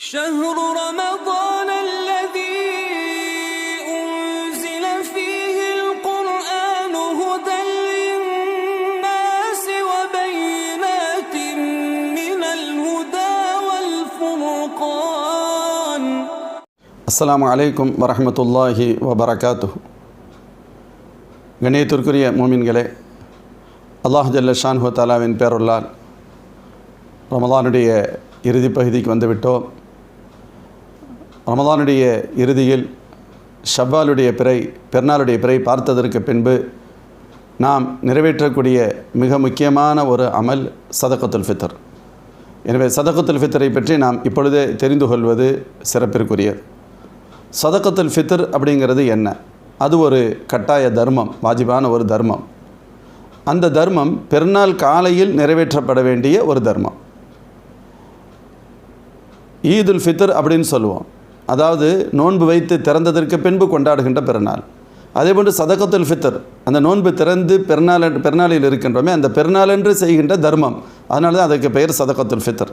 شهر رمضان الذي أنزل فيه القرآن هدى للناس وبينات من الهدى والفرقان அஸ்ஸலாமு அலைக்கும் வரஹ்மத்துல்லாஹி வபரகாத்துஹு கண்ணியத்திற்குரிய மூமின்களே அல்லாஹ் ஜல்ல ஷான்ஹு தாலாவின் பேருள்ளால் ரமதானுடைய இறுதி பகுதிக்கு வந்துவிட்டோம் ரமதானுடைய இறுதியில் ஷவ்வாலுடைய பிறை பெருநாளுடைய பிறை பார்த்ததற்கு பின்பு நாம் நிறைவேற்றக்கூடிய மிக முக்கியமான ஒரு அமல் சதக்கத்துல் ஃபித்தர் எனவே சதக்கத்துல் ஃபித்தரை பற்றி நாம் இப்பொழுதே தெரிந்து கொள்வது சிறப்பிற்குரியது. சதக்கத்துல் ஃபித்தர் அப்படிங்கிறது என்ன? அது ஒரு கட்டாய தர்மம் வாஜிபான ஒரு தர்மம். அந்த தர்மம் பெருநாள் காலையில் நிறைவேற்றப்பட வேண்டிய ஒரு தர்மம். ஈதுல் ஃபித்தர் அப்படின்னு சொல்லுவோம். அதாவது நோன்பு வைத்து திறந்ததற்கு பின்பு கொண்டாடுகின்ற பெருநாள். அதேபோன்று சதகத்துல் ஃபித்தர் அந்த நோன்பு திறந்து பெருநாள் பெருநாளில் இருக்கின்றோமே அந்த பெருநாளென்று செய்கின்ற தர்மம். அதனால தான் அதுக்கு பெயர் சதகத்துல் ஃபித்தர்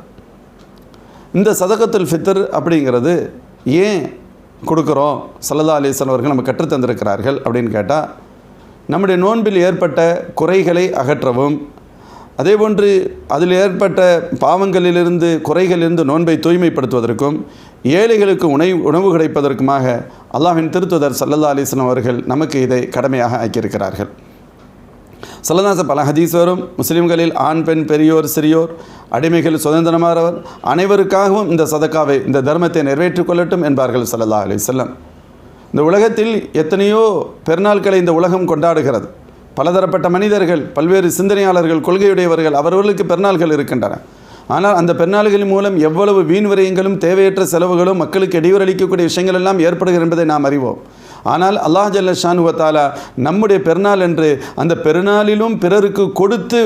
இந்த சதகத்துல் ஃபித்தர் அப்படிங்கிறது ஏன் கொடுக்குறோம்? சல்லதா அலிஸ்லாம் அவர்கள் நம்ம கற்றுத் தந்திருக்கிறார்கள் அப்படின்னு கேட்டால் நம்முடைய நோன்பில் ஏற்பட்ட குறைகளை அகற்றவும் அதேபோன்று அதில் ஏற்பட்ட பாவங்களிலிருந்து குறைகளிலிருந்து நோன்பை தூய்மைப்படுத்துவதற்கும் ஏழைகளுக்கு உணவு உணவு கிடைப்பதற்குமாக அல்லாஹின் திருத்துதர் சல்லல்லா அலிஸ்லாம் அவர்கள் நமக்கு இதை கடமையாக ஆக்கியிருக்கிறார்கள். சல்லதாச பல ஹதீஸ் வரும். ஆண் பெண் பெரியோர் சிறியோர் அடிமைகள் சுதந்திரமானவர் அனைவருக்காகவும் இந்த சதக்காவை இந்த தர்மத்தை நிறைவேற்றிக் கொள்ளட்டும் என்பார்கள் சல்லல்லா அலி செல்லம் இந்த உலகத்தில் எத்தனையோ பெருநாட்களை இந்த உலகம் கொண்டாடுகிறது. பலதரப்பட்ட மனிதர்கள் பல்வேறு சிந்தனையாளர்கள் கொள்கையுடையவர்கள் அவர்களுக்கு பெருநாள்கள் இருக்கின்றன. ஆனால் அந்த பெருநாள்களின் மூலம் எவ்வளவு வீண் விரயங்களும் தேவையற்ற செலவுகளும் மக்களுக்கு இடையூறளிக்கக்கூடிய விஷயங்கள் எல்லாம் ஏற்படுகிறது என்பதை நாம் அறிவோம். ஆனால் அல்லாஹ் ஜல்ல ஷானுவத்தாலா நம்முடைய பெருநாள் என்று அந்த பெருநாளிலும் பிறருக்கு கொடுத்து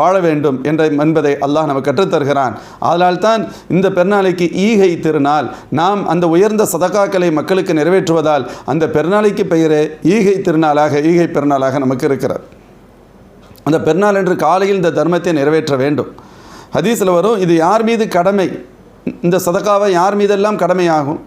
வாழ வேண்டும் என்ற என்பதை அல்லாஹ் நமக்கு கற்றுத்தருகிறான். அதனால் தான் இந்த பெருநாளைக்கு ஈகை திருநாள் நாம் அந்த உயர்ந்த சதகாக்களை மக்களுக்கு நிறைவேற்றுவதால் அந்த பெருநாளைக்கு பெயரே ஈகை திருநாளாக ஈகை பெருநாளாக நமக்கு இருக்கிறது. அந்த பெருநாள் என்று காலையில் இந்த தர்மத்தை நிறைவேற்ற வேண்டும். ஹதீஸில் வரும் இது யார் மீது கடமை? இந்த சதக்காவை யார் மீதெல்லாம் கடமையாகும்?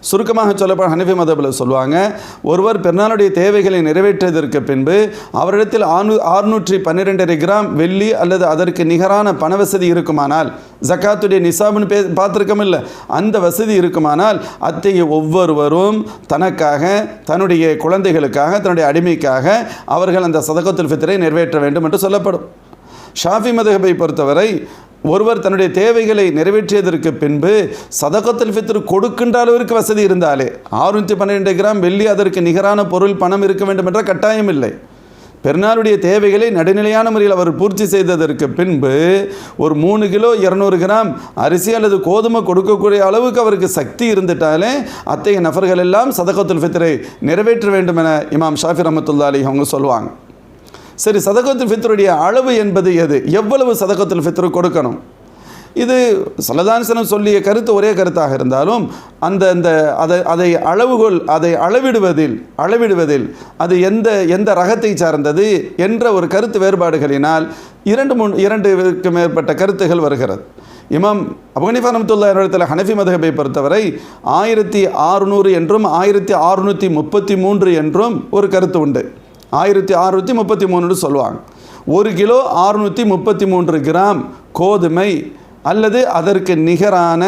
சுருக்கமாக சொல்லப்பட ஹனிஃபி மதபில் சொல்லுவாங்க ஒருவர் பெருநாளுடைய தேவைகளை நிறைவேற்றியதற்கு பின்பு அவரிடத்தில் ஆறு ஆறுநூற்றி பன்னிரெண்டரை கிராம் வெள்ளி அல்லது அதற்கு நிகரான பண வசதி இருக்குமானால் ஜக்காத்துடைய நிசாப்னு பே பார்த்துருக்கோம் இல்லை அந்த வசதி இருக்குமானால் அத்தகைய ஒவ்வொருவரும் தனக்காக தன்னுடைய குழந்தைகளுக்காக தன்னுடைய அடிமைக்காக அவர்கள் அந்த சதகத்துல் ஃபித்தரை நிறைவேற்ற வேண்டும் என்று சொல்லப்படும். ஷாஃபி மதகபை பொறுத்தவரை ஒருவர் தன்னுடைய தேவைகளை நிறைவேற்றியதற்கு பின்பு சதகத்துல் ஃபித்ரு கொடுக்கின்ற அளவிற்கு வசதி இருந்தாலே ஆறுநூற்றி பன்னிரெண்டு கிராம் வெள்ளி அதற்கு நிகரான பொருள் பணம் இருக்க வேண்டும் என்ற கட்டாயம் இல்லை. பெருநாளுடைய தேவைகளை நடுநிலையான முறையில் அவர் பூர்த்தி செய்ததற்கு பின்பு ஒரு மூணு கிலோ இரநூறு கிராம் அரிசி அல்லது கோதுமை கொடுக்கக்கூடிய அளவுக்கு அவருக்கு சக்தி இருந்துட்டாலே அத்தகைய நபர்கள் எல்லாம் சதகத்துல் ஃபித்ரை நிறைவேற்ற வேண்டும் என இமாம் ஷாஃபி ரஹமத்துல்லா அலி அவங்க சொல்லுவாங்க சரி சதகத்துல் ஃபித்ருடைய அளவு என்பது எது? எவ்வளவு சதகத்தில் ஃபித்ரு கொடுக்கணும்? இது சலதான்சனம் சொல்லிய கருத்து ஒரே கருத்தாக இருந்தாலும் அந்த அந்த அதை அதை அளவுகோல் அதை அளவிடுவதில் அளவிடுவதில் அது எந்த எந்த ரகத்தை சார்ந்தது என்ற ஒரு கருத்து வேறுபாடுகளினால் இரண்டு மூணு இரண்டுக்கு மேற்பட்ட கருத்துகள் வருகிறது. இமாம் அபகனிஃபா ரமத்துல்லா இடத்துல ஹனஃபி மதகபை பொறுத்தவரை ஆயிரத்தி ஆறுநூறு என்றும் ஆயிரத்தி அறுநூற்றி முப்பத்தி மூன்று என்றும் ஒரு கருத்து உண்டு. ஆயிரத்தி அறுநூற்றி முப்பத்தி மூணுன்னு சொல்லுவாங்க. ஒரு கிலோ அறுநூற்றி முப்பத்தி மூன்று கிராம் கோதுமை அல்லது அதற்கு நிகரான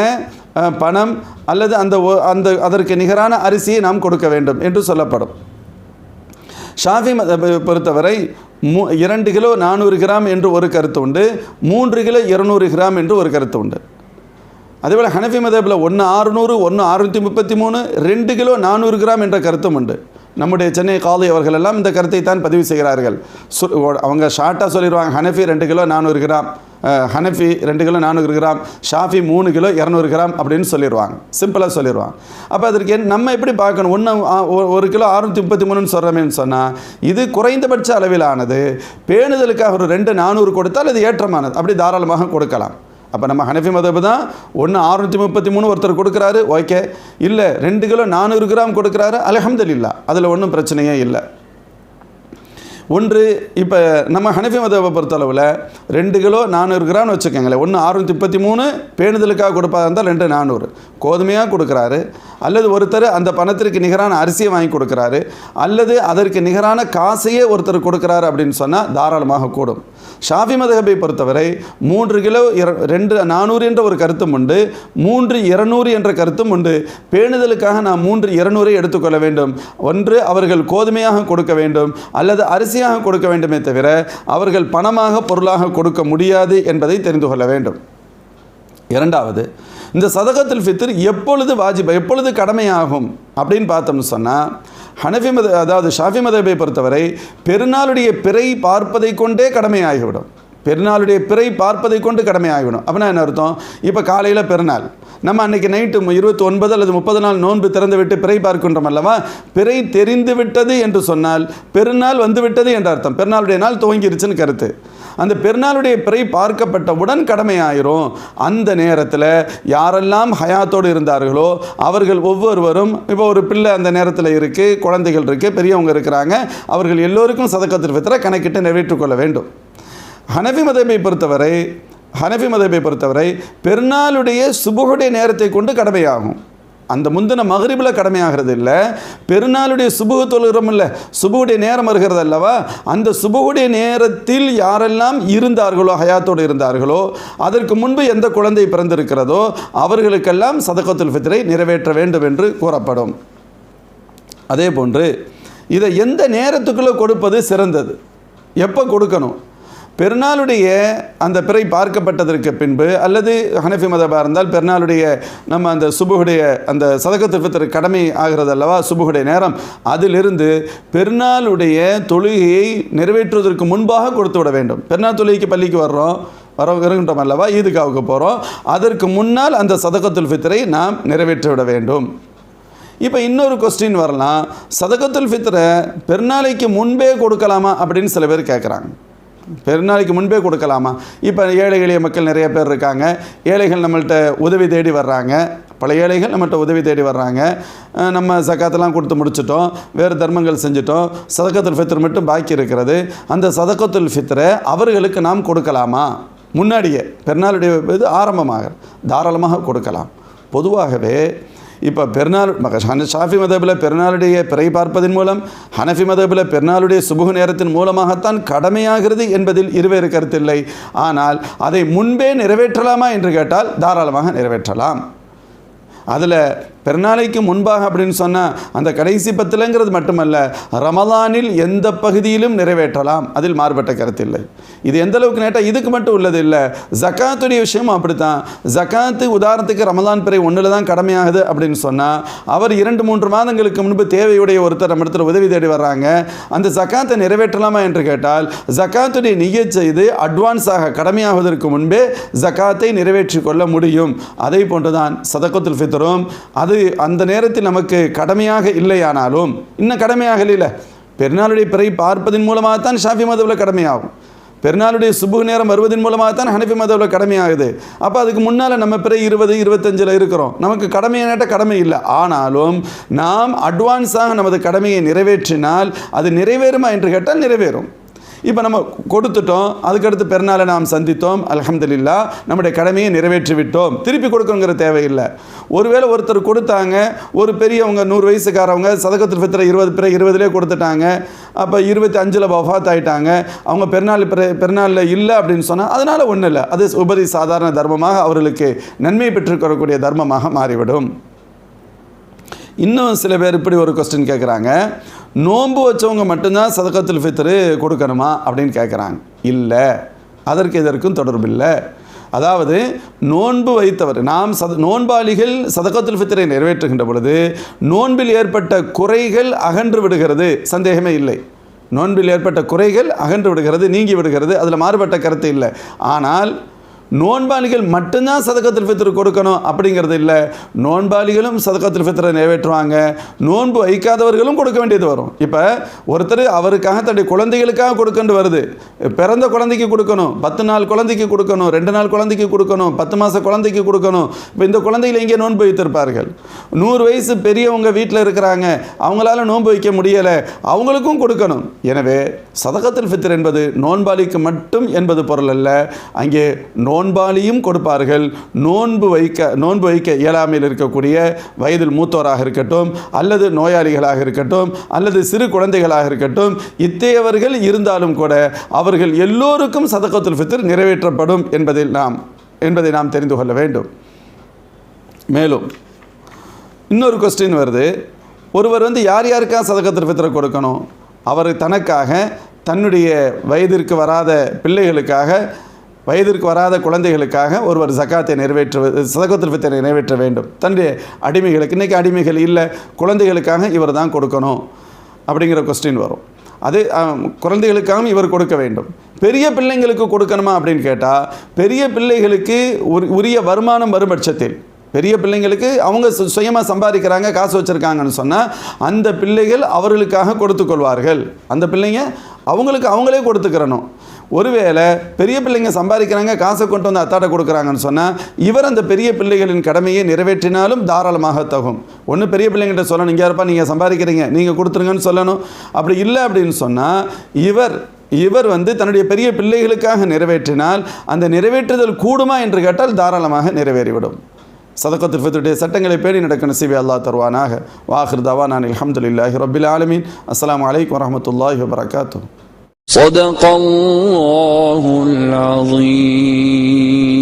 பணம் அல்லது அந்த அந்த அதற்கு நிகரான அரிசியை நாம் கொடுக்க வேண்டும் என்று சொல்லப்படும். ஷாஃபி மதபை பொறுத்தவரை மூ இரண்டு கிலோ நானூறு கிராம் என்று ஒரு கருத்து உண்டு மூன்று கிலோ இருநூறு கிராம் என்று ஒரு கருத்து உண்டு. அதேபோல் ஹனஃபி மதபில் ஒன்று ஆறுநூறு ஒன்று அறுநூற்றி முப்பத்தி மூணு ரெண்டு கிலோ நானூறு கிராம் என்ற கருத்தும் உண்டு. நம்முடைய சென்னை காலை அவர்கள் எல்லாம் இந்த கருத்தை தான் பதிவு செய்கிறார்கள். சு அவங்க ஷார்ட்டாக சொல்லிடுவாங்க ஹனஃபி ரெண்டு கிலோ நானூறு கிராம் ஹனஃபி ரெண்டு கிலோ நானூறு கிராம் ஷாஃபி மூணு கிலோ இரநூறு கிராம் அப்படின்னு சொல்லிடுவாங்க. சிம்பிளாக சொல்லிடுவாங்க. அப்போ அதற்கு நம்ம எப்படி பார்க்கணும்? ஒன்று ஒரு கிலோ அறுநூற்றி முப்பத்தி மூணுன்னு சொல்கிறோமேன்னு சொன்னால் இது குறைந்தபட்ச அளவிலானது பேணுதலுக்காக ஒரு ரெண்டு நானூறு கொடுத்தால் அது ஏற்றமானது. அப்படி தாராளமாக கொடுக்கலாம். அப்போ நம்ம ஹனஃபி மதபு தான் ஒன்று அறுநூற்றி முப்பத்தி மூணு ஒருத்தர் கொடுக்குறாரு ஓகே. இல்லை ரெண்டு கிலோ நானூறு கிராம் கொடுக்குறாரு அல்ஹம்துலில்லாஹ் அதில் ஒன்றும் பிரச்சனையே இல்லை. ஒன்று இப்போ நம்ம ஹனஃபி மதவை பொறுத்தளவில் ரெண்டு கிலோ நானூறு கிராம்னு வச்சுக்கோங்களேன். ஒன்று அறுநூற்றி முப்பத்தி மூணு பேணுதலுக்காக கொடுப்பா இருந்தால் ரெண்டு நானூறு. கோதுமையாக கொடுக்குறாரு. அல்லது ஒருத்தர் அந்த பணத்திற்கு நிகரான அரிசியை வாங்கி கொடுக்குறாரு. அல்லது அதற்கு நிகரான காசையே ஒருத்தர் கொடுக்குறாரு அப்படின்னு சொன்னால் தாராளமாக கூடும். ஷாஃபி மதகபை பொறுத்தவரை மூன்று கிலோ ரெண்டு நானூறு என்ற ஒரு கருத்தும் உண்டு. மூன்று இருநூறு என்ற கருத்தும் உண்டு. பேணுதலுக்காக நாம் மூன்று இருநூறை எடுத்துக்கொள்ள வேண்டும். ஒன்று அவர்கள் கோதுமையாக கொடுக்க வேண்டும். அல்லது அரிசியாக கொடுக்க வேண்டுமே தவிர அவர்கள் பணமாக பொருளாக கொடுக்க முடியாது என்பதை தெரிந்து கொள்ள வேண்டும். இரண்டாவது இந்த சதகத்தில் ஃபித்தர் எப்பொழுது வாஜிப எப்பொழுது கடமையாகும் அப்படின்னு பார்த்தோம்னு சொன்னால் ஹனஃபி மத அதாவது ஷாஃபி மதபை பொறுத்தவரை பெருநாளுடைய பிறை பார்ப்பதை கொண்டே கடமையாகிவிடும். பெருநாளுடைய பிறை பார்ப்பதை கொண்டு கடமையாகிவிடும். அப்படின்னா என்ன அர்த்தம்? இப்போ காலையில் பெருநாள். நம்ம அன்னைக்கு நைட்டு இருபத்தி ஒன்பது அல்லது முப்பது நாள் நோன்பு திறந்து விட்டு பிறை பார்க்கின்றோம் அல்லவா? பிறை தெரிந்து விட்டது என்று சொன்னால் பெருநாள் வந்து விட்டது என்ற அர்த்தம். பெருநாளுடைய நாள் துவங்கிருச்சுன்னு கருத்து. அந்த பெருநாளுடைய பிறை பார்க்கப்பட்டவுடன் கடமையாயிரும். அந்த நேரத்தில் யாரெல்லாம் ஹயாத்தோடு இருந்தார்களோ அவர்கள் ஒவ்வொருவரும் இப்போ ஒரு பிள்ளை அந்த நேரத்தில் இருக்குது குழந்தைகள் இருக்குது பெரியவங்க இருக்கிறாங்க அவர்கள் எல்லோருக்கும் சதக்கத்தில் ஃபித்ரை கணக்கிட்டு நிறைவேற்றிக்கொள்ள வேண்டும். ஹனஃபி மதபை பொறுத்தவரை ஹனஃபி மதபை பொறுத்தவரை பெருநாளுடைய சுபுகுடைய நேரத்தை கொண்டு கடமையாகும். அந்த முந்தின மகரிபில் கடமையாகிறது இல்லை பெருநாளுடைய சுபுகு தொழுகிறோம் இல்லை சுபுகுடைய நேரம் வருகிறது அல்லவா அந்த சுபுகுடைய நேரத்தில் யாரெல்லாம் இருந்தார்களோ ஹயாத்தோடு இருந்தார்களோ அதற்கு முன்பு எந்த குழந்தை பிறந்திருக்கிறதோ அவர்களுக்கெல்லாம் சதகத்துல் ஃபித்ரை நிறைவேற்ற வேண்டும் என்று கூறப்படும். அதே போன்று இதை எந்த நேரத்துக்குள்ளே கொடுப்பது சிறந்தது? எப்போ கொடுக்கணும்? பெருநாளுடைய அந்த பிறை பார்க்கப்பட்டதற்கு பின்பு அல்லது ஹனஃபி மதபாக இருந்தால் பெருநாளுடைய நம்ம அந்த சுபுகுடைய அந்த சதகத்து ஃபித்ர் கடமை ஆகிறது அல்லவா சுபுகுடைய நேரம். அதிலிருந்து பெருநாளுடைய தொழுகையை நிறைவேற்றுவதற்கு முன்பாக கொடுத்து விட வேண்டும். பெருநாள் தொழுகைக்கு பள்ளிக்கு வர்றோம் வர இருக்கின்றோம் அல்லவா ஈதுகாவுக்கு போகிறோம் அதற்கு முன்னால் அந்த சதகத்துல் ஃபித்தரை நாம் நிறைவேற்றி விட வேண்டும். இப்போ இன்னொரு கொஸ்டின் வரலாம். சதகத்துல் ஃபித்ரை பெருநாளைக்கு முன்பே கொடுக்கலாமா அப்படின்னு சில பேர் கேட்குறாங்க பெருநாளைக்கு முன்பே கொடுக்கலாமா? இப்போ ஏழை எளிய மக்கள் நிறைய பேர் இருக்காங்க. ஏழைகள் நம்மள்ட்ட உதவி தேடி வர்றாங்க. பல ஏழைகள் நம்மகிட்ட உதவி தேடி வர்றாங்க. நம்ம சக்காத்தெல்லாம் கொடுத்து முடிச்சிட்டோம். வேறு தர்மங்கள் செஞ்சிட்டோம். சதக்கத்துல் ஃபித்ர் மட்டும் பாக்கி இருக்கிறது. அந்த சதக்கத்துல் ஃபித்ரை அவர்களுக்கு நாம் கொடுக்கலாமா? முன்னாடியே பெருநாளுடைய இது ஆரம்பமாக தாராளமாக கொடுக்கலாம். பொதுவாகவே இப்போ பெருநாள் ஷாஃபி மதபில் பெருநாளுடைய பிறை பார்ப்பதன் மூலம் ஹனஃபி மதபில் பெருநாளுடைய சுபுகு நேரத்தின் மூலமாகத்தான் கடமையாகிறது என்பதில் இருவேறு கருத்தில்லை ஆனால் அதை முன்பே நிறைவேற்றலாமா என்று கேட்டால் தாராளமாக நிறைவேற்றலாம் அதில் பெருநாளைக்கு முன்பாக அப்படின்னு சொன்னால் அந்த கடைசி பத்துலங்கிறது மட்டுமல்ல ரமதானில் எந்த பகுதியிலும் நிறைவேற்றலாம். அதில் மாறுபட்ட கருத்து இல்லை இது எந்த அளவுக்கு நேட்டா இதுக்கு மட்டும் உள்ளது இல்லை ஜக்காத்துடைய விஷயமும் அப்படித்தான். ஜக்காத்து உதாரணத்துக்கு ரமதான் பிறை ஒன்றில் தான் கடமையாகுது அப்படின்னு சொன்னால் அவர் இரண்டு மூன்று மாதங்களுக்கு முன்பு தேவையுடைய ஒருத்தர் நம்ம இடத்துல உதவி தேடி வர்றாங்க. அந்த ஜக்காத்தை நிறைவேற்றலாமா என்று கேட்டால் ஜக்காத்துடைய நியத் செய்து அட்வான்ஸாக கடமையாவதற்கு முன்பே ஜக்காத்தை நிறைவேற்றிக் கொள்ள முடியும். அதே போன்றுதான் சதக்கத்துல் ஃபித்தரும் அது அது அந்த நேரத்தில் நமக்கு கடமையாக இல்லையானாலும் இன்னும் கடமையாக இல்லை பெருநாளுடைய பிறை பார்ப்பதன் மூலமாகத்தான் ஷாஃபி மதவில் கடமையாகும். பெருநாளுடைய சுபு நேரம் வருவதன் மூலமாகத்தான் ஹனஃபி மதவில் கடமையாகுது. அப்போ அதுக்கு முன்னால் நம்ம பிறை இருபது இருபத்தஞ்சில் இருக்கிறோம். நமக்கு கடமையாட்ட கடமை இல்லை. ஆனாலும் நாம் அட்வான்ஸாக நமது கடமையை நிறைவேற்றினால் அது நிறைவேறுமா என்று கேட்டால் நிறைவேறும். இப்போ நம்ம கொடுத்துட்டோம். அதுக்கடுத்து பிறநாளை நாம் சந்தித்தோம். அலமதுல்லா நம்முடைய கடமையை நிறைவேற்றி விட்டோம் திருப்பி கொடுக்கணுங்கிற தேவையில்லை. ஒருவேளை ஒருத்தர் கொடுத்தாங்க. ஒரு பெரியவங்க நூறு வயசுக்காரவங்க சதகத்து ஃபித்ர இருபது பிற இருபதுலேயே கொடுத்துட்டாங்க. அப்போ இருபத்தி அஞ்சில் வஃபாத் ஆகிட்டாங்க அவங்க பெருநாள் பிற பெருநாளில் இல்லை அப்படின்னு சொன்னால் அதனால் ஒன்றும் இல்லை. அது உபரி சாதாரண தர்மமாக அவர்களுக்கு நன்மை பெற்றுக்கொள்ளக்கூடிய தர்மமாக மாறிவிடும். இன்னும் சில பேர் இப்படி ஒரு கொஸ்டின் கேட்குறாங்க நோன்பு வச்சவங்க மட்டும்தான் சதக்கத்தில் ஃபித்ரு கொடுக்கணுமா அப்படின்னு கேட்குறாங்க இல்லை. அதற்கு இதற்கும் தொடர்பில்லை அதாவது நோன்பு வைத்தவர் நாம் சத நோன்பாளிகள் சதகத்துல் ஃபித்ரை நிறைவேற்றுகின்ற பொழுது நோன்பில் ஏற்பட்ட குறைகள் அகன்று விடுகிறது. சந்தேகமே இல்லை. நோன்பில் ஏற்பட்ட குறைகள் அகன்று விடுகிறது நீங்கி விடுகிறது அதில் மாறுபட்ட கருத்து இல்லை. ஆனால் நோன்பாளிகள் மட்டும்தான் சதக்கத்தில் ஃபித்ர் கொடுக்கணும் அப்படிங்கிறது இல்லை. நோன்பாளிகளும் சதக்கத்தில் ஃபித்ரை நிறைவேற்றுவாங்க. நோன்பு வைக்காதவர்களும் கொடுக்க வேண்டியது வரும். இப்போ ஒருத்தர் அவருக்காக தன்னுடைய குழந்தைகளுக்காக கொடுக்கண்டு வருது. பிறந்த குழந்தைக்கு கொடுக்கணும் பத்து நாள் குழந்தைக்கு கொடுக்கணும் ரெண்டு நாள் குழந்தைக்கு கொடுக்கணும் பத்து மாத குழந்தைக்கு கொடுக்கணும். இப்போ இந்த குழந்தைகள் இங்கே நோன்பு வைத்திருப்பார்கள்? நூறு வயசு பெரியவங்க வீட்டில் இருக்கிறாங்க. அவங்களால நோன்பு வைக்க முடியலை. அவங்களுக்கும் கொடுக்கணும். எனவே சதகத்தில் ஃபித்ர் என்பது நோன்பாளிக்கு மட்டும் என்பது பொருள் அல்ல. அங்கே நோன்பாளியும் கொடுப்பார்கள். நோன்பு வைக்க நோன்பு வைக்க இயலாமையில் இருக்கக்கூடிய வயதில் மூத்தோராக இருக்கட்டும் அல்லது நோயாளிகளாக இருக்கட்டும் அல்லது சிறு குழந்தைகளாக இருக்கட்டும் இத்தகையவர்கள் இருந்தாலும் கூட அவர்கள் எல்லோருக்கும் சதகத்துல் ஃபித்ர் நிறைவேற்றப்படும் என்பதில் நாம் என்பதை நாம் தெரிந்து கொள்ள வேண்டும். மேலும் இன்னொரு கொஸ்டின் வருது. ஒருவர் வந்து யார் யாருக்காக சதகத்தில் ஃபித்ரை கொடுக்கணும்? அவர் தனக்காக தன்னுடைய வயதிற்கு வராத பிள்ளைகளுக்காக வயதிற்கு வராத குழந்தைகளுக்காக ஒருவர் ஜக்காத்தை நிறைவேற்றுவது சதகத்தில் நிறைவேற்ற வேண்டும். தன்னுடைய அடிமைகளுக்கு இன்றைக்கி அடிமைகள் இல்லை குழந்தைகளுக்காக இவர் தான் கொடுக்கணும் அப்படிங்கிற கொஸ்டின் வரும். அது குழந்தைகளுக்காகவும் இவர் கொடுக்க வேண்டும். பெரிய பிள்ளைங்களுக்கு கொடுக்கணுமா அப்படின்னு கேட்டால் பெரிய பிள்ளைகளுக்கு உரி- உரிய வருமானம் வரும் பட்சத்தில் பெரிய பிள்ளைங்களுக்கு அவங்க சு- சுயமாக சம்பாதிக்கிறாங்க காசு வச்சுருக்காங்கன்னு சொன்னால் அந்த பிள்ளைகள் அவர்களுக்காக கொடுத்து கொள்வார்கள். அந்த பிள்ளைங்க அவங்களுக்கு அவங்களே கொடுத்துக்கிறணும். ஒருவேளை பெரிய பிள்ளைங்க சம்பாதிக்கிறாங்க காசை கொண்டு வந்து அத்தாட்ட கொடுக்குறாங்கன்னு சொன்னால் இவர் அந்த பெரிய பிள்ளைகளின் கடமையை நிறைவேற்றினாலும் தாராளமாக தகும். ஒன்று பெரிய பிள்ளைங்கிட்ட சொல்லணும் இங்கே இருப்பா நீங்கள் சம்பாதிக்கிறீங்க? நீங்கள் கொடுத்துருங்கன்னு சொல்லணும். அப்படி இல்லை அப்படின்னு சொன்னால் இவர் இவர் வந்து தன்னுடைய பெரிய பிள்ளைகளுக்காக நிறைவேற்றினால் அந்த நிறைவேற்றுதல் கூடுமா என்று கேட்டால் தாராளமாக நிறைவேறிவிடும். சதக்கத்து ஃபித்துடைய சட்டங்களை பேடி நடக்க நசீபி அல்லாஹ் தருவானாக. வாஹிர் தவானான் அலமதுல்லாஹி ரபில் ஆலமீன். அஸ்லாம் வலைக்கம் வரஹ்மத்துல்லாஹி வரகாத்தூ صدق الله العظيم.